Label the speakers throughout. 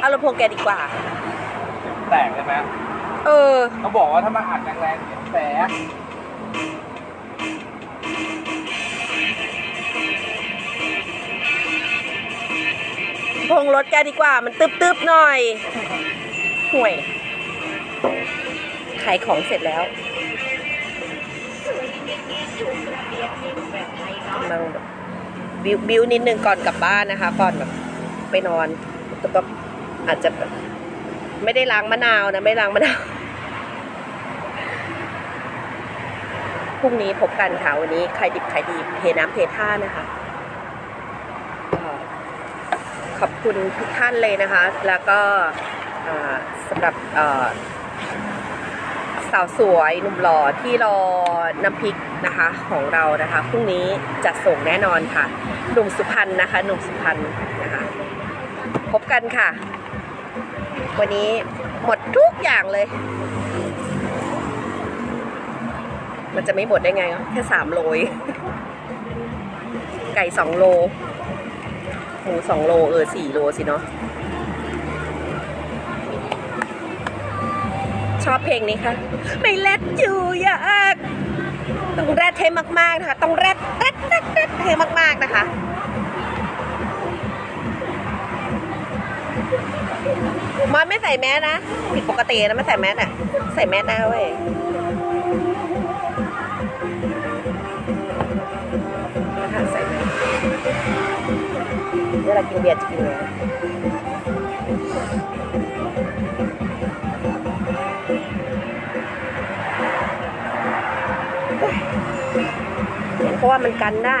Speaker 1: เอาลำโพงแกดีกว่า
Speaker 2: แตกใช่ไหม
Speaker 1: เออ
Speaker 2: เขาบอกว่าถ้ามาอัดแรงๆเสียงแตก
Speaker 1: พงรถแกดีกว่า มันตึบๆหน่อย ห่วย ขายของเสร็จแล้วกำลังแบบบิวบิวนิดนึงก่อนกลับบ้านนะคะ ก่อนแบบไปนอนแต่แบบ อาจจะแบบไม่ได้ล้างมะนาวนะไม่ล้างมะนาวพรุ่งนี้พบกันค่ะวันนี้ใครดิบใครดีเทน้ำเทท่านะคะขอบคุณทุกท่านเลยนะคะ แล้วก็สำหรับสาวสวยหนุ่มหล่อที่รอน้ำพริกนะคะของเรานะคะพรุ่งนี้จะส่งแน่นอนค่ะหนุ่มสุพรรณนะคะหนุ่มสุพรรณนะคะ พบกันค่ะ วันนี้หมดทุกอย่างเลย มันจะไม่หมดได้ไงวะแค่สามโลเองไก่สองโล หมูสองโล เออสี่โลสิเนาะชอบเพลงนี้ค่ะ ไม่แรดอยู่อยาก ต้องแรดให้มากๆนะคะ ต้องแรดแรดแรดแรดให้มากๆนะคะ มอนไม่ใส่แมสนะผิดปกตินะไม่ใส่แมสอะ ใส่แมสนะเว้ยใส่เวลากินเบียร์จะกินไงเพราะว่ามันกันได้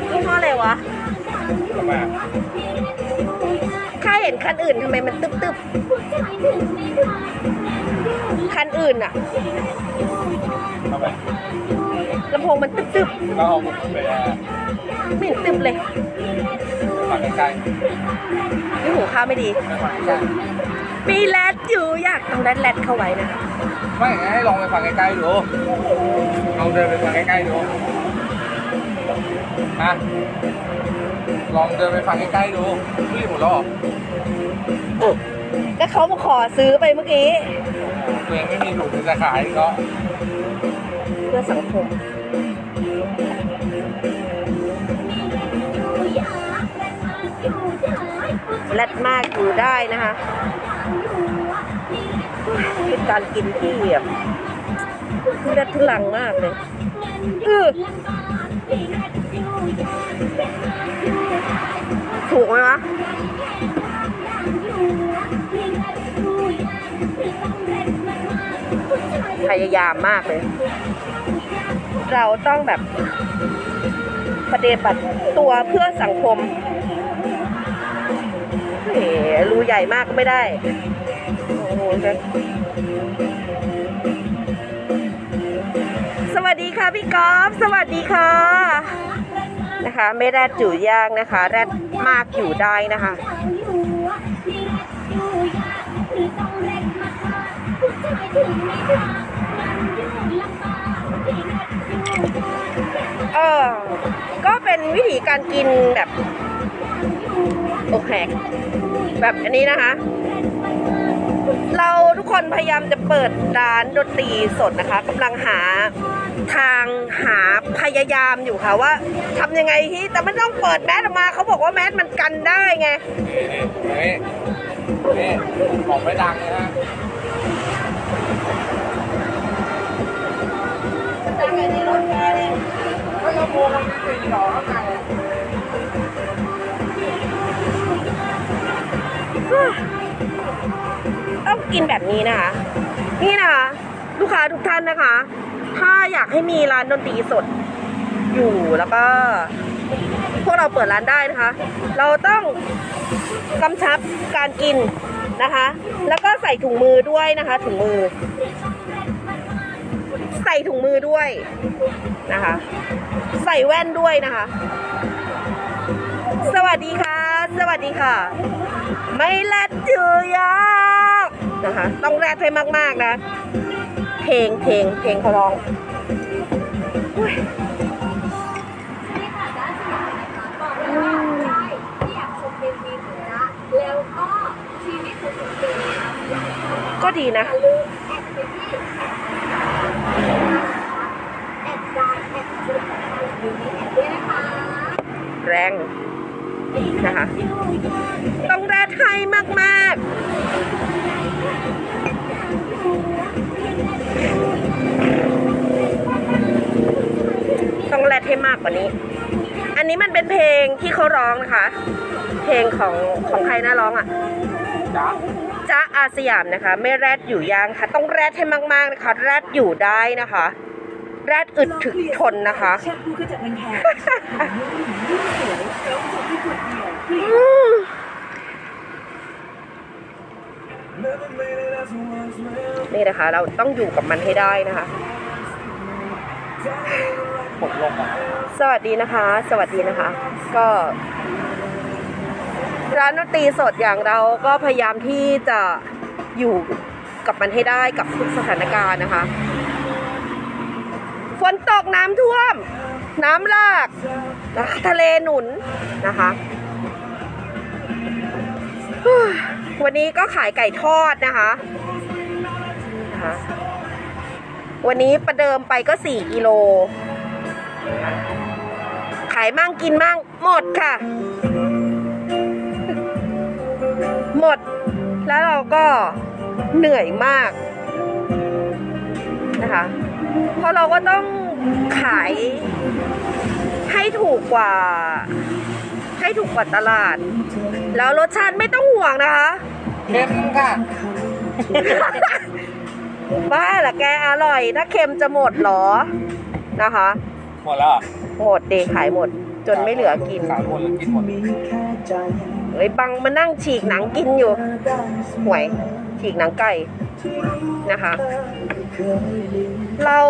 Speaker 1: ถยี่ห้ออะไรวะข้าเห็นคันอื่นทำไมมันตึบตึบๆคันอื่นอะลำโพงมันตึบตึบ
Speaker 2: ก็เอาหมดไปอะ
Speaker 1: ไม่เห็นตึบเลย
Speaker 2: ฟังใกล้
Speaker 1: นี่หูข้าวไม่ดี
Speaker 2: ฝั่งใกล้
Speaker 1: มีแรดอยู่อยากต้องแรดแรดเข้าไว้นะ
Speaker 2: ไม่ให้ลองไปฟังใกล้ๆดูลองเดินไปฟังใกล้ๆดู ฮะลองเดินไปฟังใกล้ๆดูรีบหมดแล้วเหรอ
Speaker 1: ก็เขามาขอซื้อไปเมื่อกี้
Speaker 2: ตัวเองไม่มีถุงจะขายก็
Speaker 1: เพื่อสังคมแรดมากอยู่ได้นะคะเป็นการกินที่แบบทุเรศทุลังมากเลยเออ ถูกไหมวะพยายามมากเลย เราต้องแบบปฏิบัติตัวเพื่อสังคมเอ๋รูใหญ่มากก็ไม่ได้ โอ้โห ค่ะพี่กอล์ฟสวัสดีค่ะ นะคะ ไม่แรดอยู่ยากนะคะ แรดมากอยู่ได้นะคะเออก็เป็นวิธีการกินแบบอกแหกแบบอันนี้นะคะ เราทุกคนพยายามจะเปิดร้านดนตรีสดนะคะกำลังหา ทางหาพยายามอยู่ค่ะว่าทำยังไงที่แต่ไม่ต้องเปิดแมสออกมาเขาบอกว่าแมสมันกันได้ไง
Speaker 2: นี่นี่บอกไม่ดังเลยฮะก็ลำโพงมันสี่ดอกข้างใน
Speaker 1: ต้องกินแบบนี้นะคะ นี่นะคะ ลูกค้าทุกท่านนะคะ ถ้าอยากให้มีร้านดนตรีสดอยู่แล้วก็ พวกเราเปิดร้านได้นะคะ เราต้องกำชับการกินนะคะ แล้วก็ใส่ถุงมือด้วยนะคะ ถุงมือ ใส่ถุงมือด้วยนะคะ ใส่แว่นด้วยนะคะ สวัสดีค่ะ สวัสดีค่ะ ไม่แรดจือยากนะคะ ต้องแรดให้มากๆนะ เพลงเพลงเพลงเขาร้องอุ๊ย
Speaker 3: นี่ค่ะด้านสยามนะคะบอกเลยว่าได้ที่อยากชมเอ็มวีของนะแล้วก็ชีวิตของตัวเองนะคะ
Speaker 1: ก็ดีนะ
Speaker 3: อย่าลืมแอดไปที่แอดไลน์แอดสยามอยู่ในแอดด้วยนะคะ
Speaker 1: แรงนะคะ ต้องแรดให้มาก ๆ ที่เขาร้องนะคะ เพลงของของใครนะร้องอะจ้าอาสยามนะคะ ไม่แรดอยู่ยังค่ะ ต้องแรดให้มากๆนะคะ แรดอยู่ได้นะคะ แรดอึดถึกทนนะคะนี่นะคะ เราต้องอยู่กับมันให้ได้นะคะ
Speaker 2: ผมลงอะ
Speaker 1: สวัสดีนะคะ สวัสดีนะคะ ก็ ร้านดนตรีสดอย่างเราก็พยายามที่จะอยู่กับมันให้ได้กับทุกสถานการณ์นะคะฝนตกน้ำท่วม น้ำลากนะคะทะเลหนุนนะคะวันนี้ก็ขายไก่ทอดนะคะนะคะ วันนี้ประเดิมไปก็ 4 กิโล ขายมั่งกินมั่งหมดค่ะ หมด แล้วเราก็เหนื่อยมากนะคะ เพราะเราก็ต้องขายให้ถูกกว่า ให้ถูกกว่าตลาด แล้วรสชาติไม่ต้องห่วงนะคะ
Speaker 2: เค็มค่ะ
Speaker 1: บ้าเหรอแกอร่อย ถ้าเค็มจะหมดเหรอนะคะ
Speaker 2: หมดแล้วเหรอ
Speaker 1: หมดเดขายหมด จนไม่เหลือกิน
Speaker 2: ขายหมดหรือกินหมด
Speaker 1: เฮ้ยบังมานั่งฉีกหนังกินอยู่ห่วยฉีกหนังไก่นะคะ เรา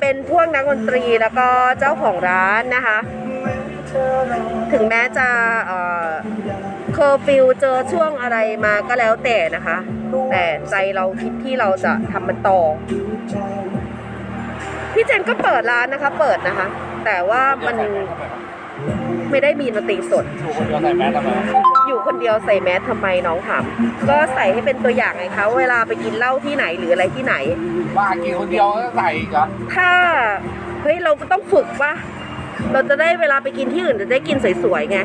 Speaker 1: เป็นพวกนักดนตรีแล้วก็เจ้าของร้านนะคะ ถึงแม้จะเอ่อเคอร์ฟิวเจอช่วงอะไรมาก็แล้วแต่นะคะ แต่ใจเราคิดที่เราจะทำมันต่อ พี่เจนก็เปิดร้านนะคะ เปิดนะคะ แต่ว่ามันไม่ได้มีดนตรีสด
Speaker 2: ถูกคนเดียวใส่แมสทำไม
Speaker 1: อยู่คนเดียวใส่แมสทำไมน้องถามก็ใส่ให้เป็นตัวอย่างไงคะเวลาไปกินเหล้าที่ไหนหรืออะไรที่ไหน
Speaker 2: ว่ากินคนเดียวก็ใส่อีกเหรอ
Speaker 1: ถ้าเฮ้ยเราก็ต้องฝึกปะเราจะได้เวลาไปกินที่อื่นจะได้กินสวยๆไง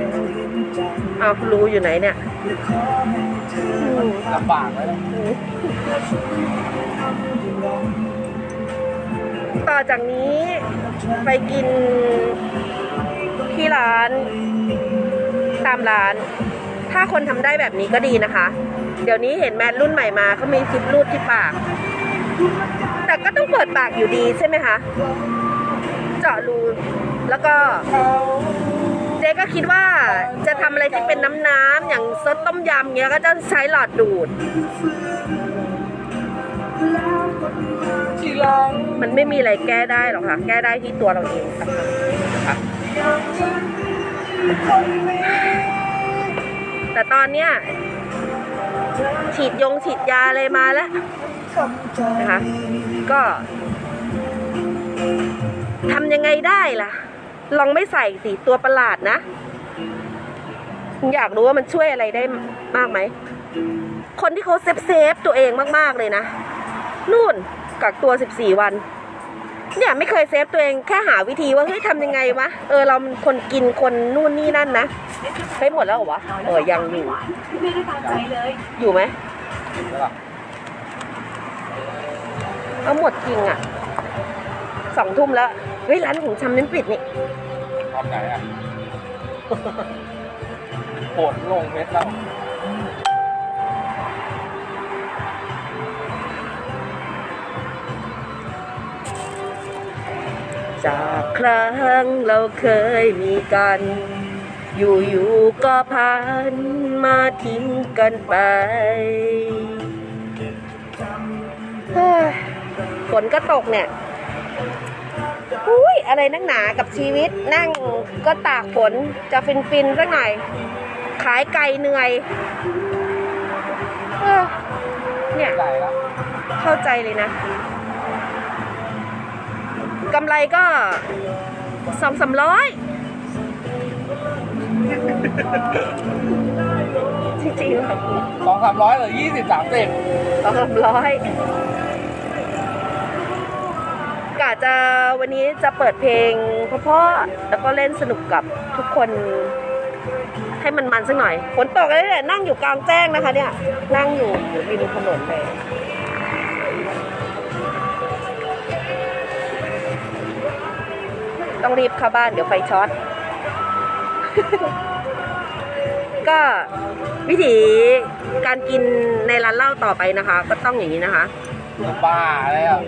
Speaker 1: เอาวรู้อยู่ไหนเนี่ยอืม
Speaker 2: ลำบากเลย
Speaker 1: ต่อจากนี้ไปกินที่ร้าน ตามร้าน ถ้าคนทำได้แบบนี้ก็ดีนะคะ เดี๋ยวนี้เห็นแมสรุ่นใหม่มาเขามีซิปรูดที่ปาก แต่ก็ต้องเปิดปากอยู่ดีใช่ไหมคะ เจาะรูแล้วก็เจ๊ก็คิดว่าจะทำอะไรที่เป็นน้ำๆอย่างซดต้มยำเงี้ยก็จะใช้หลอดดูด มันไม่มีอะไรแก้ได้หรอกค่ะ แก้ได้ที่ตัวเราเองค่ะแต่ตอนเนี้ยฉีดยงฉีดยาอะไรมาแล้วนะคะก็ทำยังไงได้ล่ะ ลองไม่ใส่สิตัวประหลาดนะอยากรู้ว่ามันช่วยอะไรได้มากไหม คนที่เขาเซฟเซฟตัวเองมาก ๆ เลยนะ นู่น กักตัว 14 วัน เนี่ยไม่เคยเซฟตัวเองแค่หาวิธีว่าเฮ้ยทำยังไงวะ เออเราคนกินคนนู่นนี่นั่นนะเฮ้หมดแล้วเหรอวะ เออยังอยู่
Speaker 4: ไม่ได้ตามใจเลย
Speaker 1: อยู่ไหมเอาหมดจริงอะสองทุ่มแล้วเฮ้ยร้านของชำนั้นปิดนี่
Speaker 2: ทำไหนอะปวดลงเม็ดแล้ว
Speaker 1: ครั้งเราเคยมีกัน อยู่ๆก็พันมาทิ้งกันไปฝนก็ตกเนี่ยอุ้ยอะไรนักหนากับชีวิตนั่งก็ตากฝนจะฟินฟินๆสักหน่อย ขายไก่เหนื่อยเอเนี่ย เข้าใจเลยนะ กำไรก็สองสามร้อย จริงๆค่ะ
Speaker 2: สองสามร้อยหรือยี่สิบสามสิบ
Speaker 1: สองสามร้อยกะจะวันนี้จะเปิดเพลงเพราะๆแล้วก็เล่นสนุกกับทุกคน ให้มันมันสักหน่อยฝนตกเลยเนี่ยนั่งอยู่กลางแจ้งนะคะเนี่ย นั่งอยู่ริมถนนเลย ต้องรีบเข้าบ้านเดี๋ยวไฟช็อต ก็วิถีการกินในร้านเหล้าต่อไปนะคะ ก็ต้องอย่างนี้นะคะ
Speaker 2: บ้าอะไรอะ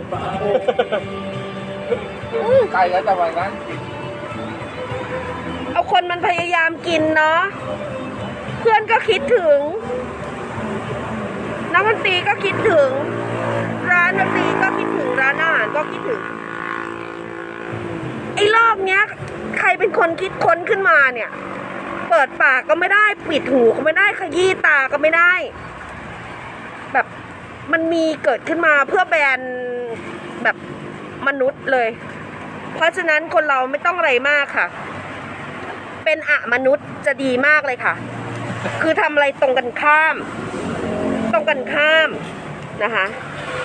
Speaker 2: ใกล้แล้วจะวันนั้นกิน
Speaker 1: เอาคนมันพยายามกินเนาะ เพื่อนก็คิดถึง นักดนตรีก็คิดถึง ร้านดนตรีก็คิดถึง ร้านอาหารก็คิดถึงไอ้รอบเนี้ย ใครเป็นคนคิดค้นขึ้นมาเนี่ย เปิดปากก็ไม่ได้ ปิดหูก็ไม่ได้ขยี้ตาก็ไม่ได้ แบบมันมีเกิดขึ้นมาเพื่อแบนแบบมนุษย์เลย เพราะฉะนั้นคนเราไม่ต้องอะไรมากค่ะ เป็นอะมนุษย์จะดีมากเลยค่ะ คือทำอะไรตรงกันข้าม ตรงกันข้ามนะคะ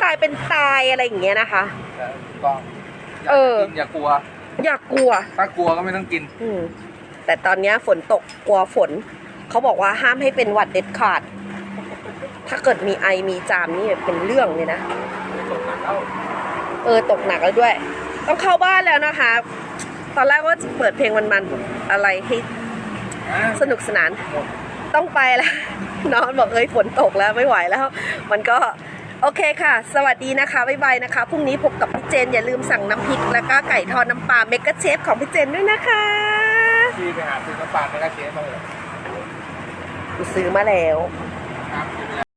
Speaker 1: ตายเป็นตายอะไรอย่างเงี้ยนะคะ
Speaker 2: แต่ถูกต้อง
Speaker 1: เออ
Speaker 2: อย่ากลัว
Speaker 1: อย่ากลัว
Speaker 2: ถ้ากลัวก็ไม่ต้องกิน
Speaker 1: อืมแต่ตอนเนี้ยฝนตกกลัวฝน เขาบอกว่าห้ามให้เป็นหวัดเด็ดขาด ถ้าเกิดมีไอมีจามนี่เป็นเรื่องเลยนะ เออตกหนักแล้วด้วย ต้องเข้าบ้านแล้วนะคะ ตอนแรกว่าจะเปิดเพลงมันๆอะไรให้สนุกสนาน ต้องไปแล้วนอนบอกเอ้ยฝนตกแล้วไม่ไหวแล้ว มันก็ โอเคค่ะ สวัสดีนะคะบ๊ายบายนะคะ พรุ่งนี้พบกับพี่เจน อย่าลืมสั่งน้ำพริก แล้วก็ไก่ทอดน้ำปลาเมกะเชฟของพี่เจนด้วยนะคะ
Speaker 2: พี่ไปหาซื้อน้ำปลาในกระเทียมมาเลย
Speaker 1: กูซื้อมาแล้ว
Speaker 2: ครับ